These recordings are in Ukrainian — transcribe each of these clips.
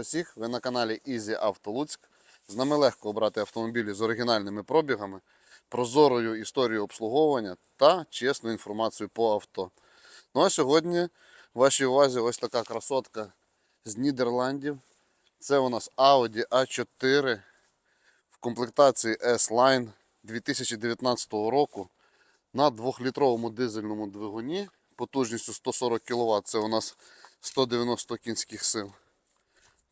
Усіх! Ви на каналі Easy Auto Луцьк. З нами легко обрати автомобілі з оригінальними пробігами, прозорою історією обслуговування та чесну інформацію по авто. Ну а сьогодні в вашій увазі ось така красотка з Нідерландів. Це у нас Audi A4 в комплектації S-Line 2019 року на 2-літровому дизельному двигуні потужністю 140 кВт. Це у нас 190 кінських сил.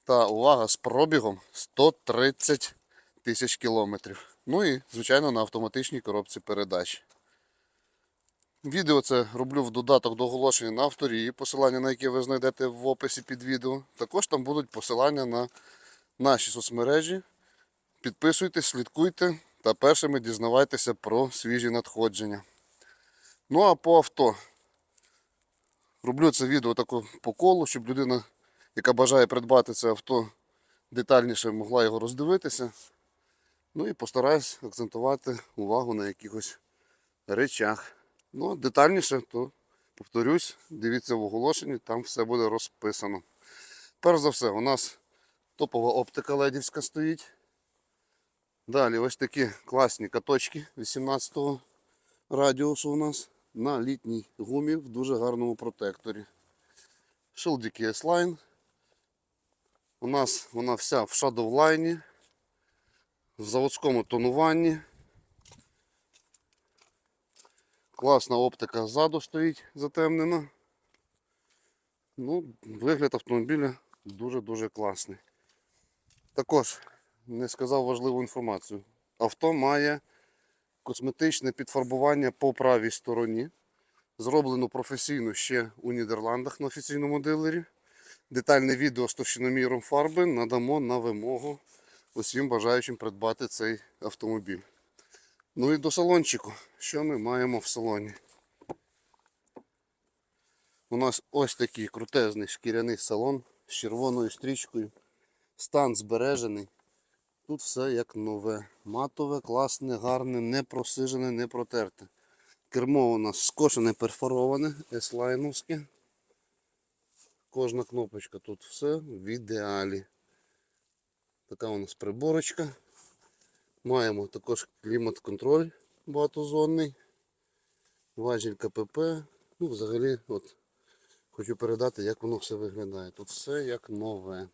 Та увага з пробігом 130 тисяч кілометрів. Ну і, звичайно, на автоматичній коробці передач. Відео це роблю в додаток до оголошення на авторії, посилання на які ви знайдете в описі під відео. Також там будуть посилання на наші соцмережі. Підписуйтесь, слідкуйте та першими дізнавайтеся про свіжі надходження. Ну а по авто. Роблю це відео тако по колу, щоб людина, яка бажає придбати це авто, детальніше могла його роздивитися. Ну і постараюсь акцентувати увагу на якихось речах. Ну, детальніше, то повторюсь, дивіться в оголошенні, там все буде розписано. Перш за все, у нас топова оптика ледівська стоїть. Далі ось такі класні каточки 18-го радіусу у нас на літній гумі в дуже гарному протекторі. Шилдики S-Line. У нас вона вся в шадовлайні, в заводському тонуванні. Класна оптика ззаду стоїть затемнена. Ну, вигляд автомобіля дуже-дуже класний. Також не сказав важливу інформацію. Авто має косметичне підфарбування по правій стороні. Зроблено професійно ще у Нідерландах на офіційному дилері. Детальне відео з товщиноміром фарби надамо на вимогу усім бажаючим придбати цей автомобіль. Ну і до салончику. Що ми маємо в салоні? У нас ось такий крутезний шкіряний салон з червоною стрічкою. Стан збережений. Тут все як нове. Матове, класне, гарне, не просижене, не протерте. Кермо у нас скошене, перфороване, еслайновське. Кожна кнопочка тут все в ідеалі. Така у нас приборочка. Маємо також клімат-контроль багатозонний. Важіль КПП. Ну, взагалі, от, хочу передати, як воно все виглядає. Тут все як нове.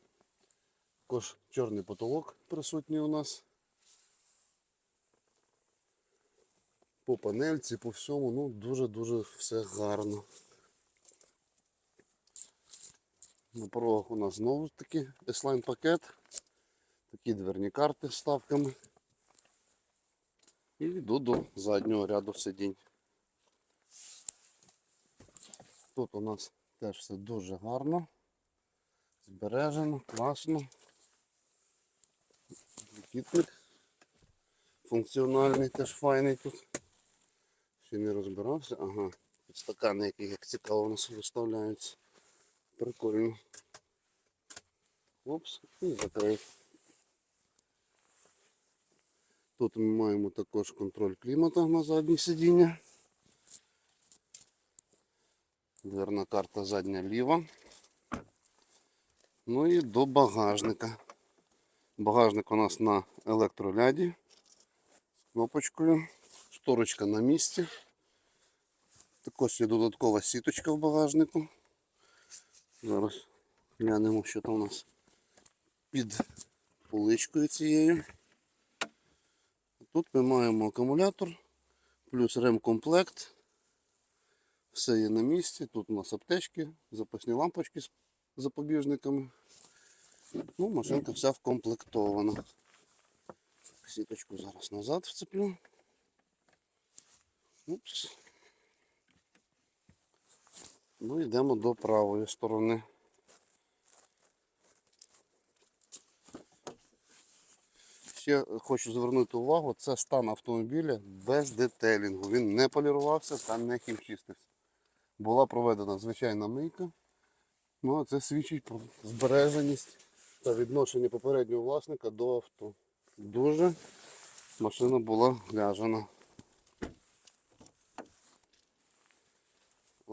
Також чорний потолок присутній у нас. По панельці, по всьому, ну дуже-дуже все гарно. На порогах у нас знову таки S-Line пакет. Такі дверні карти з вставками. І йду до заднього ряду сидінь. Тут у нас теж все дуже гарно, збережено, класно. Кітник функціональний, теж файний тут. Ще не розбирався. Ага, тут стакани, які як цікаво у нас виставляються. Прикольно. Опс, і закрив. Тут ми маємо також контроль клімата на заднє сидіння. Дверна карта задня ліва. Ну і до багажника. Багажник у нас на електроляді з кнопочкою. Шторочка на місці. Також є додаткова сіточка в багажнику. Зараз глянемо, що там у нас під поличкою цією. Тут ми маємо акумулятор, плюс ремкомплект. Все є на місці. Тут у нас аптечки, запасні лампочки з запобіжниками. Ну, машинка вся вкомплектована. Сіточку зараз назад вцеплю. Упс. Ну, йдемо до правої сторони. Ще хочу звернути увагу, це стан автомобіля без детелінгу. Він не полірувався та не хімчистився. Була проведена звичайна мийка. Ну а це свідчить про збереженість та відношення попереднього власника до авто. Дуже машина була гляжена.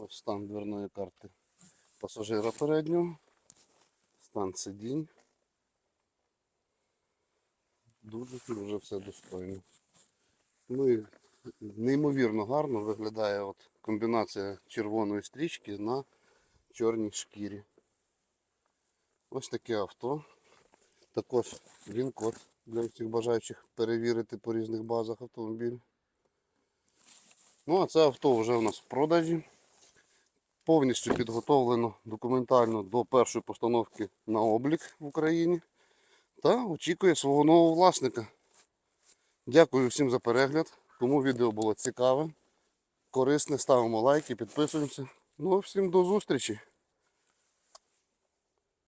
Ось стан дверної карти пасажира переднього. стан сидінь. Дуже дуже все достойно. Ну і неймовірно гарно виглядає от комбінація червоної стрічки на чорній шкірі. Ось таке авто. Також він-код для всіх бажаючих перевірити по різних базах автомобіль. Ну а це авто вже у нас в продажі. Повністю підготовлено документально до першої постановки на облік в Україні та очікує свого нового власника. Дякую всім за перегляд. Кому відео було цікаве, корисне, ставимо лайки, підписуємося. Ну, всім до зустрічі!